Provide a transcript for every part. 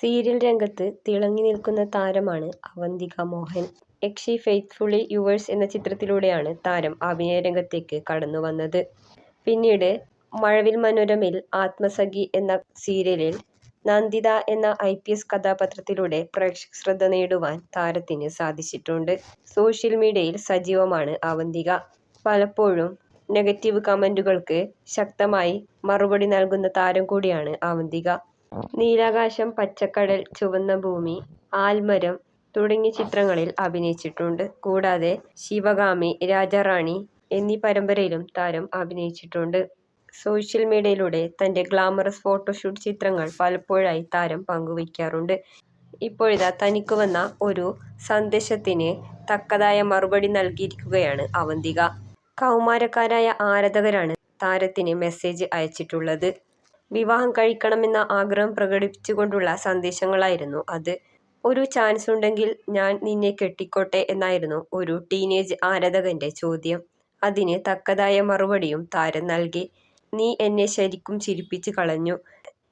Serial രംഗത്ത് തിളങ്ങി നിൽക്കുന്ന താരമാണ് അവന്തിക മോഹൻ. യക്ഷി ഫെയ്ത്ത്ഫുള്ളി യുവേഴ്സ് എന്ന ചിത്രത്തിലൂടെയാണ് താരം അഭിനയ രംഗത്തേക്ക് കടന്നുവന്നത്. പിന്നീട് മഴവിൽ മനോരമയിൽ ആത്മസഖി എന്ന സീരിയലിൽ നന്ദിത എന്ന ഐപിഎസ് കഥാപാത്രത്തിലൂടെ പ്രേക്ഷക ശ്രദ്ധ നേടുവാൻ താരത്തിന് സാധിച്ചിട്ടുണ്ട്. സോഷ്യൽ മീഡിയയിൽ സജീവമാണ് അവന്തിക. പലപ്പോഴും നെഗറ്റീവ് കമന്റുകൾക്ക് ശക്തമായി മറുപടി നൽകുന്ന താരം കൂടിയാണ് അവന്തിക. നീലാകാശം, പച്ചക്കടൽ, ചുവന്ന ഭൂമി, ആൽമരം തുടങ്ങിയ ചിത്രങ്ങളിൽ അഭിനയിച്ചിട്ടുണ്ട്. കൂടാതെ ശിവഗാമി, രാജാറാണി എന്നീ പരമ്പരയിലും താരം അഭിനയിച്ചിട്ടുണ്ട്. സോഷ്യൽ മീഡിയയിലൂടെ തന്റെ ഗ്ലാമറസ് ഫോട്ടോഷൂട്ട് ചിത്രങ്ങൾ പലപ്പോഴായി താരം പങ്കുവയ്ക്കാറുണ്ട്. ഇപ്പോഴിതാ തനിക്ക് വന്ന ഒരു സന്ദേശത്തിന് തക്കതായ മറുപടി നൽകിയിരിക്കുകയാണ് അവന്തിക. കൗമാരക്കാരായ ആരാധകരാണ് താരത്തിന് മെസ്സേജ് അയച്ചിട്ടുള്ളത്. വിവാഹം കഴിക്കണമെന്ന ആഗ്രഹം പ്രകടിപ്പിച്ചുകൊണ്ടുള്ള സന്ദേശങ്ങളായിരുന്നു അത്. ഒരു ചാൻസ് ഉണ്ടെങ്കിൽ ഞാൻ നിന്നെ കെട്ടിക്കോട്ടെ എന്നായിരുന്നു ഒരു ടീനേജ് ആരാധകന്റെ ചോദ്യം. അതിന് തക്കതായ മറുപടിയും താരം നൽകി. നീ എന്നെ ശരിക്കും ചിരിപ്പിച്ച് കളഞ്ഞു.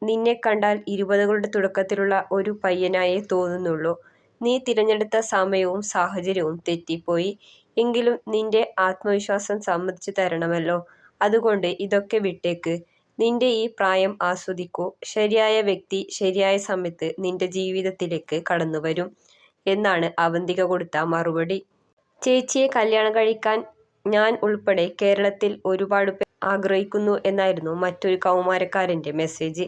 നിന്നെ കണ്ടാൽ ഇരുപതുകളുടെ തുടക്കത്തിലുള്ള ഒരു പയ്യനായേ തോന്നുന്നുള്ളൂ. നീ തിരഞ്ഞെടുത്ത സമയവും സാഹചര്യവും തെറ്റിപ്പോയി. എങ്കിലും നിന്റെ ആത്മവിശ്വാസം സമ്മതിച്ചു തരണമല്ലോ. അതുകൊണ്ട് ഇതൊക്കെ വിട്ടേക്ക്. നിന്റെ ഈ പ്രായം ആസ്വദിക്കൂ. ശരിയായ വ്യക്തി ശരിയായ സമയത്ത് നിന്റെ ജീവിതത്തിലേക്ക് കടന്നു വരും എന്നാണ് അവന്തിക കൊടുത്ത മറുപടി. ചേച്ചിയെ കല്യാണം കഴിക്കാൻ ഞാൻ ഉൾപ്പെടെ കേരളത്തിൽ ഒരുപാട് പേർ ആഗ്രഹിക്കുന്നു എന്നായിരുന്നു മറ്റൊരു കൗമാരക്കാരന്റെ മെസ്സേജ്.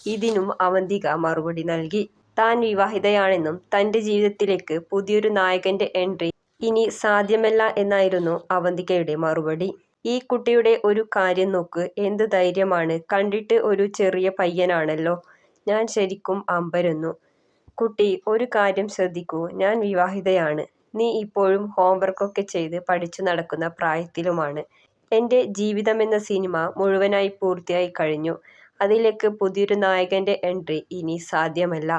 ഇതിനും അവന്തിക മറുപടി നൽകി. താൻ വിവാഹിതയാണെന്നും തന്റെ ജീവിതത്തിലേക്ക് പുതിയൊരു നായകന്റെ എൻട്രി ഇനി സാധ്യമല്ല എന്നായിരുന്നു അവന്തികയുടെ മറുപടി. ഈ കുട്ടിയുടെ ഒരു കാര്യം നോക്ക്. എന്ത് ധൈര്യമാണ്. കണ്ടിട്ട് ഒരു ചെറിയ പയ്യനാണല്ലോ. ഞാൻ ശരിക്കും അമ്പരന്നു. കുട്ടി ഒരു കാര്യം ശ്രദ്ധിക്കൂ. ഞാൻ വിവാഹിതയാണ്. നീ ഇപ്പോഴും ഹോംവർക്കൊക്കെ ചെയ്ത് പഠിച്ചു നടക്കുന്ന പ്രായത്തിലുമാണ്. എന്റെ ജീവിതം എന്ന സിനിമ മുഴുവനായി പൂർത്തിയായി കഴിഞ്ഞു. അതിലേക്ക് പുതിയൊരു നായകന്റെ എൻട്രി ഇനി സാധ്യമല്ല.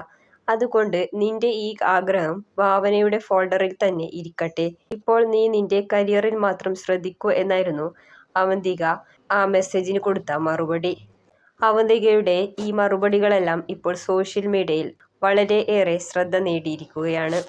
അതുകൊണ്ട് നിന്റെ ഈ ആഗ്രഹം ഭാവനയുടെ ഫോൾഡറിൽ തന്നെ ഇരിക്കട്ടെ. ഇപ്പോൾ നീ നിന്റെ കരിയറിൽ മാത്രം ശ്രദ്ധിക്കൂ എന്നായിരുന്നു അവന്തിക ആ മെസ്സേജിന് കൊടുത്ത മറുപടി. അവന്തികയുടെ ഈ മറുപടികളെല്ലാം ഇപ്പോൾ സോഷ്യൽ മീഡിയയിൽ വളരെ ഏറെ ശ്രദ്ധ നേടിയിരിക്കുകയാണ്.